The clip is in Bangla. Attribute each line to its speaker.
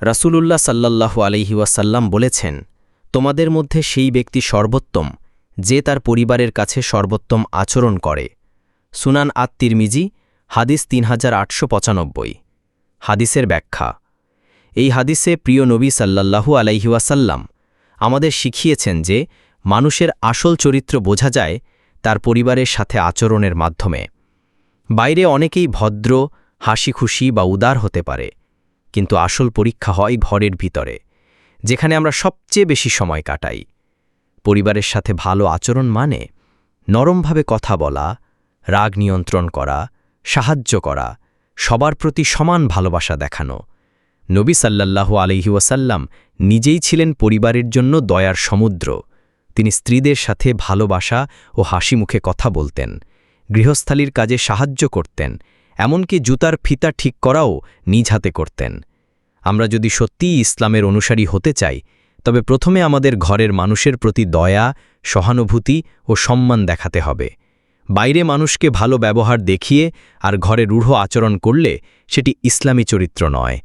Speaker 1: রাসূলুল্লাহ সাল্লাল্লাহু আলাইহি ওয়াসাল্লাম বলেছেন, তোমাদের মধ্যে সেই ব্যক্তি সর্বোত্তম, যে তার পরিবারের কাছে সর্বোত্তম আচরণ করে। সুনান আত তিরমিজি হাদিস তিন হাজার আটশো পঁচানব্বই। হাদিসের ব্যাখ্যা, এই হাদিসে প্রিয় নবী সাল্লাল্লাহু আলাইহি ওয়াসাল্লাম আমাদের শিখিয়েছেন যে, মানুষের আসল চরিত্র বোঝা যায় তার পরিবারের সাথে আচরণের মাধ্যমে। বাইরে অনেকেই ভদ্র, হাসিখুশি বা উদার হতে পারে। কিন্তু আসল পরীক্ষা হয় ঘরের ভিতরে, যেখানে আমরা সবচেয়ে বেশি সময় কাটাই। পরিবারের সাথে ভালো আচরণ মানে নরমভাবে কথা বলা, রাগ নিয়ন্ত্রণ করা, সাহায্য করা, সবার প্রতি সমান ভালোবাসা দেখানো। নবী সাল্লাল্লাহু আলহি ওয়াসাল্লাম নিজেই ছিলেন পরিবারের জন্য দয়ার সমুদ্র। তিনি স্ত্রীদের সাথে ভালোবাসা ও হাসি মুখে কথা বলতেন, গৃহস্থালির কাজে সাহায্য করতেন এমনকি জুতার ফিতা ঠিক করাও নিজ হাতে করতেন। আমরা যদি সত্যিই ইসলামের অনুসারী হতে চাই, তবে প্রথমে আমাদের ঘরের মানুষের প্রতি দয়া, সহানুভূতি ও সম্মান দেখাতে হবে। বাইরে মানুষকে ভালো ব্যবহার দেখিয়ে আর ঘরে রূঢ় আচরণ করলে সেটি ইসলামী চরিত্র নয়।